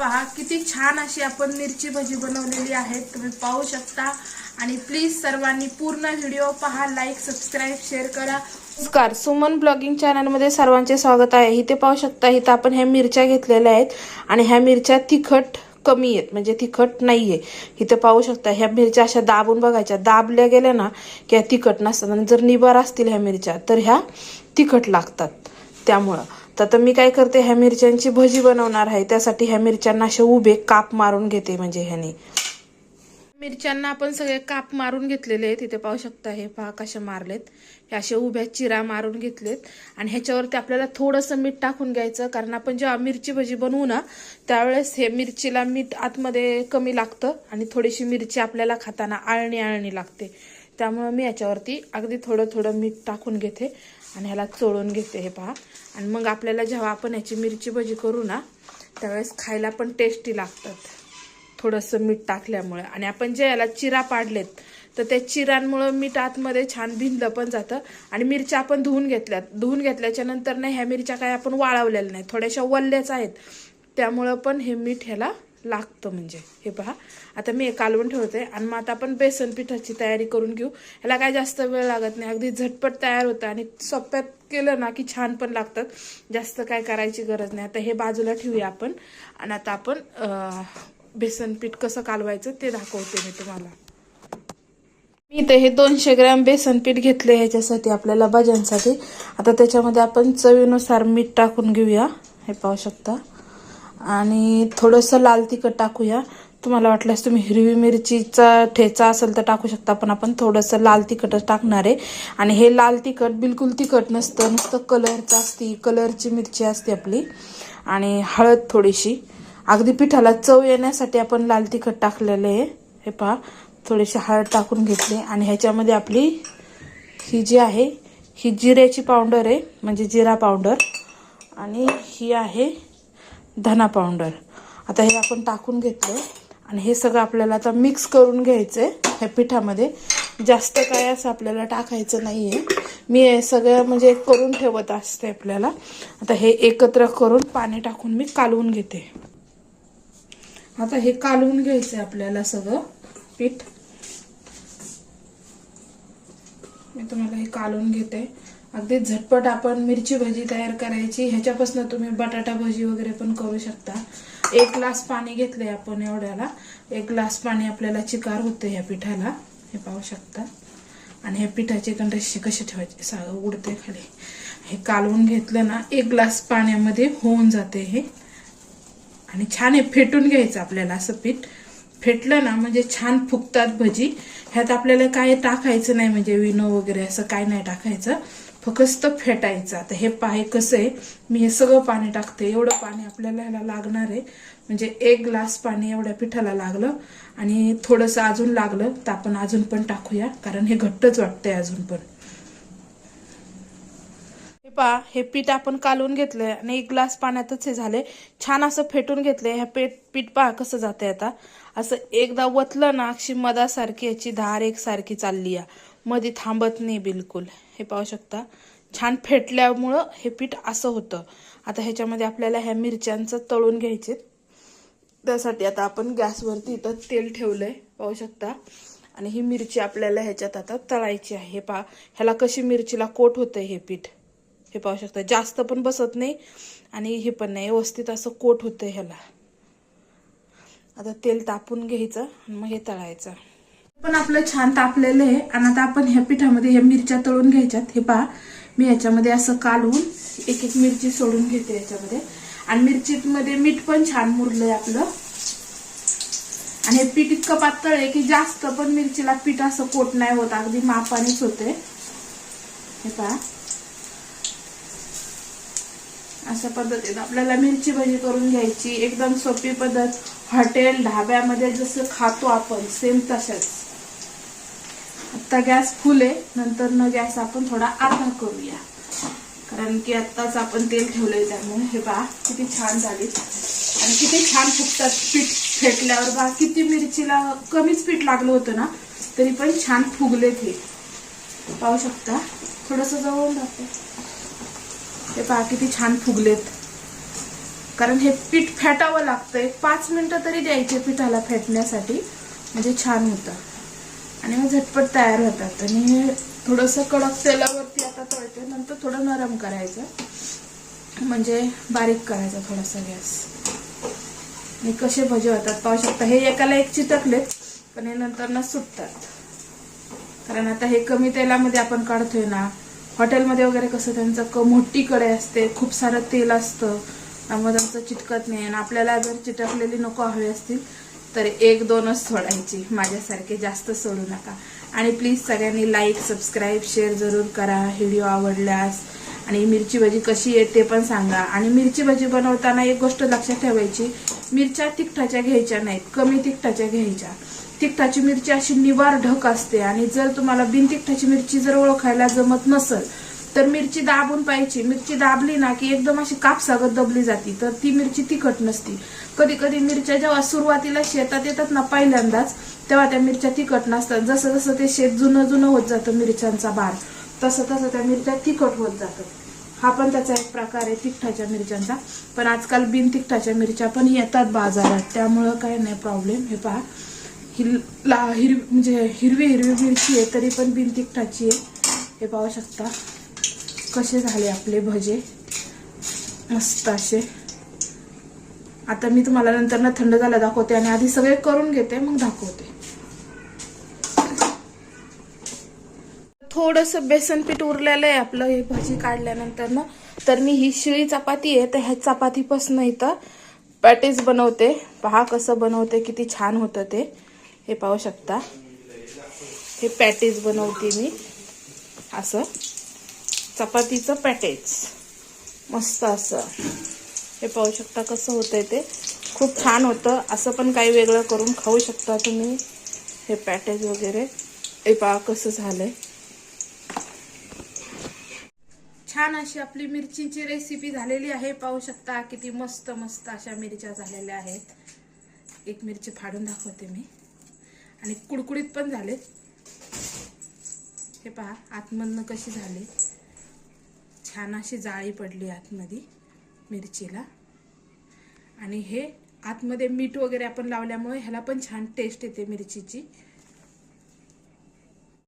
पहा किती छान अशी आपण मिरची भजी बनवलेली आहे तुम्ही पाहू शकता. आणि प्लीज सर्वांनी पूर्ण व्हिडिओ पहा लाईक सबस्क्राईब शेअर करा. नमस्कार सुमन ब्लॉगिंग चॅनलमध्ये सर्वांचे स्वागत आहे. इथे पाहू शकता इथं आपण ह्या मिरच्या घेतलेल्या आहेत आणि ह्या मिरच्या तिखट कमी आहेत म्हणजे तिखट नाही आहे इथं पाहू शकता ह्या मिरच्या अशा दाबून बघायच्या. दाबल्या गेल्या ना की ह्या तिखट नसतात. आणि जर निबार असतील ह्या मिरच्या तर ह्या तिखट लागतात. त्यामुळं. तर आता मी काय करते ह्या मिरच्यांची भजी बनवणार आहे. त्यासाठी ह्या मिरच्यांना असे उभे काप मारून घेते म्हणजे ह्याने. मिरच्यांना आपण सगळे काप मारून घेतलेले आहेत. इथे पाहू शकता हे पहा कशा मारलेत. हे असे उभ्या चिरा मारून घेतलेत. आणि ह्याच्यावरती आपल्याला थोडंसं मीठ टाकून घ्यायचं कारण आपण जेव्हा मिरची भजी बनवू ना त्यावेळेस हे मिरचीला मीठ आतमध्ये कमी लागतं आणि थोडीशी मिरची आपल्याला खाताना आळणी आळणी लागते. त्यामुळं मी याच्यावरती अगदी थोडं थोडं मीठ टाकून घेते आणि ह्याला चोळून घेते हे पहा. आणि मग आपल्याला जेव्हा आपण ह्याची मिरची भजी करू ना त्यावेळेस खायला पण टेस्टी लागतात. थोडंसं मीठ टाकल्यामुळे. आणि आपण जे याला चिरा पाडलेत तर त्या चिरांमुळं मीठ आतमध्ये छान भिंदलं पण जातं. आणि मिरच्या आपण धुवून घेतल्यात. धुवून घेतल्याच्या नंतर नाही ह्या मिरच्या काय आपण वाळवलेल्या नाही थोड्याशा वल्ल्याच आहेत. त्यामुळं पण हे मीठ ह्याला लागतं म्हणजे. हे पहा. आता मी हे कालवून ठेवते आणि मग आता आपण बेसन पिठाची तयारी करून घेऊ. ह्याला काय जास्त वेळ लागत नाही. अगदी झटपट तयार होतं आणि सोप्यात केलं ना की छान पण लागतात. जास्त काय करायची गरज नाही. आता हे बाजूला ठेवूया आपण. आणि आता आपण बेसन पीठ कसं कालवायचं ते दाखवते मी तुम्हाला. मी इथे हे दोनशे ग्रॅम बेसन पीठ घेतले ह्याच्यासाठी आपल्याला भाज्यांसाठी आता त्याच्यामध्ये आपण चवीनुसार मीठ टाकून घेऊया. हे पाहू शकता. आणि थोडंसं लाल तिखट टाकूया. तुम्हाला वाटल्यास तुम्ही हिरवी मिरचीचा ठेचा असेल तर टाकू शकता पण आपण थोडंसं लाल तिखटच टाकणार आहे. आणि हे लाल तिखट बिलकुल तिखट नसतं नुसतं कलरचं असते कलरची मिरची असते आपली. आणि हळद थोडीशी. अगदी पिठाला चव येण्यासाठी आपण लाल तिखट टाकलेलं आहे. हे पहा थोडीशी हळद टाकून घेतली. आणि ह्याच्यामध्ये आपली ही जी आहे ही जिऱ्याची पावडर आहे म्हणजे जिरा पावडर. आणि ही आहे धना पावडर. आता हे आपण टाकून घेतलं आणि हे सगळं आपल्याला आता मिक्स करून घ्यायचं आहे ह्या पिठामध्ये. जास्त काय असं आपल्याला टाकायचं नाही आहे मी हे सगळं म्हणजे करून ठेवत असते आपल्याला. आता हे एकत्र करून पाणी टाकून मी कालवून घेते. आता हे कालवून घ्यायचं आहे आपल्याला सगळं पीठ. मी तुम्हाला हे कालवून घेते. अगदी झटपट आपण मिरची भजी तयार करायची. ह्याच्यापासून तुम्ही बटाटा भजी वगैरे पण करू शकता. एक ग्लास पाणी घेतले आपण एवढ्याला. एक ग्लास पाणी आपल्याला चिकार होतं ह्या पिठाला. हे पाहू शकता. आणि ह्या पिठाची कंडशी कशी ठेवायची? सा उडते खाली. हे कालवून घेतलं ना एक ग्लास पाण्यामध्ये होऊन जाते हे. आणि छान हे फेटून घ्यायचं आपल्याला असं पीठ. फेटलं ना म्हणजे छान फुगतात भजी. ह्यात आपल्याला काय टाकायचं नाही म्हणजे विनो वगैरे असं काय नाही टाकायचं. फक्त फेटायचं. आता हे पाय कसं आहे मी हे सगळं पाणी टाकते. एवढं पाणी आपल्याला ह्याला लागणार आहे. म्हणजे एक ग्लास पाणी एवढ्या पिठाला लागलं आणि थोडंसं अजून लागलं तर आपण अजून पण टाकूया कारण हे घट्टच वाटतंय अजून पण. हे पहा हे पीठ आपण कालवून घेतलंय आणि एक ग्लास पाण्यातच हे झाले छान असं फेटून घेतलंय. हे पीठ पीठ पहा कसं जाते आता. असं एकदा वतलं ना अशी मदासारखी याची धार एकसारखी चालली आहे मध्ये थांबत नाही बिलकुल. हे पाहू शकता. छान फेटल्यामुळं हे पीठ असं होतं. आता ह्याच्यामध्ये आपल्याला ह्या मिरच्यांचं तळून घ्यायचे. त्यासाठी आता आपण गॅसवरती इथं तेल ठेवलंय. पाहू शकता. आणि ही मिरची आपल्याला ह्याच्यात आता तळायची आहे. हे पा ह्याला कशी मिरचीला कोट होतंय हे पीठ. हे पाहू शकता. जास्त पण बसत नाही आणि हे पण नाही. व्यवस्थित असं कोट होतंय ह्याला. आता तेल तापून घ्यायचं मग हे तळायचं. पण आपलं छान तापलेलं आहे. आणि आता आपण ह्या पिठामध्ये ह्या मिरच्या तळून घ्यायच्यात. हे पहा मी ह्याच्यामध्ये असं कालवून एक एक मिरची सोडून घेते याच्यामध्ये. आणि मिरचीमध्ये मीठ पण छान मुरलंय आपलं. आणि हे पीठ इतकं पातळ आहे की जास्त पण मिरचीला पीठ असं कोट नाही होत. अगदी मापानेच होते. हे पहा. अशा पद्धतीनं आपल्याला मिरची भजी करून घ्यायची. एकदम सोपी पद्धत. हॉटेल ढाब्यामध्ये जसं खातो आपण सेम तशाच आता गॅस फुल आहे नंतर न गॅस आपण थोडा अर्धा करूया. कारण की आत्ताच आपण तेल ठेवलंय त्यामुळे हे बा किती छान झाली. आणि किती छान फुटतात पीठ फेटल्यावर बा किती मिरचीला कमीच पीठ लागलं होतं ना तरी पण छान फुगलेत हे. पाहू शकता थोडस जवळून जाते हे पहा किती छान फुगलेत. कारण हे पीठ फेटावं लागतं पाच मिनटं तरी द्यायचे पिठाला फेटण्यासाठी. म्हणजे छान होतं. आणि मग झटपट तयार होतात. आणि थोडंसं कडक तेलावरती आता तळते नंतर थोडं नरम करायचं. म्हणजे बारीक करायचा थोडासा गॅस. आणि कसे भजे होतात पाहू शकता. हे एकाला एक चिटकलेत पण हे नंतर ना सुटतात. कारण आता हे कमी तेलामध्ये आपण काढतोय ना हॉटेलमध्ये वगैरे कसं त्यांचं क मोठी कडे असते खूप सारं तेल असतं. त्यामुळे त्यांचं चिटकत नाही. आणि आपल्याला जर चिटकलेली नको हवी असतील तर एक दोनच सोडायची. माझ्यासारखे जास्त सोडू नका. आणि प्लीज सगळ्यांनी लाईक सबस्क्राईब शेअर जरूर करा. व्हिडिओ आवडल्यास. आणि मिरची भजी कशी आहे ते पण सांगा. आणि मिरची भजी बनवताना एक गोष्ट लक्षात ठेवायची. मिरच्या तिखटाच्या घ्यायच्या नाहीत. कमी तिखटाच्या घ्यायच्या. तिखटाची मिरची अशी निवार ढक असते. आणि जर तुम्हाला बिन तिखटाची मिरची जर ओळखायला जमत नसल तर मिरची दाबून पाहिजे मिरची दाबली ना की एकदम अशी कापसागत दबली जाती. तर ती मिरची तिखट नसती. कधी कधी मिरच्या जेव्हा सुरुवातीला शेतात येतात ना पहिल्यांदाच तेव्हा त्या मिरच्या तिखट नसतात. जसं जसं ते शेत जुनं जुनं होत जातं मिरच्यांचा बार तसं तसं त्या मिरच्या तिखट होत जातात. हा पण त्याचा एक प्रकार आहे तिखटाच्या मिरच्यांचा. पण आजकाल बिन तिखटाच्या मिरच्या पण येतात बाजारात. त्यामुळं काय नाही प्रॉब्लेम हे पहा. हिल ला हिरवी म्हणजे हिरवी हिरवी मिरची आहे तरी पण बिन तिखटाची आहे. हे पाहू शकता. कसे झाले आपले भजे? मस्त असे. आता मी तुम्हाला नंतर ना थंड झाला दाखवते आणि आधी सगळे करून घेते मग दाखवते. थोडस बेसन पीठ उरलेलं आहे आपलं हे भाजी काढल्यानंतर ना. तर मी ही शिळी चपाती आहे तर ह्या चपातीपासून इथं पॅटीस बनवते. पहा कसं बनवते किती छान होतं ते. हे पाहू शकता. हे पॅटीस बनवते मी. असं. चपातीचं पॅटेज मस्त असं. हे पाहू शकता कसं होतंय ते. खूप छान होतं. असं पण काही वेगळं करून खाऊ शकता तुम्ही. हे पॅटेज वगैरे. हे पहा कसं झालंय. छान अशी आपली मिरचीची रेसिपी झालेली आहे. पाहू शकता किती मस्त मस्त अशा मिरच्या झालेल्या आहेत. एक मिरची फाडून दाखवते मी. आणि कुडकुडीत पण झाले हे पहा आतमधनं कशी झाली. छान अशी जाळी पडली आतमध्ये मिरचीला. आणि हे आतमध्ये मीठ वगैरे आपण लावल्यामुळे ह्याला पण छान टेस्ट येते मिरचीची.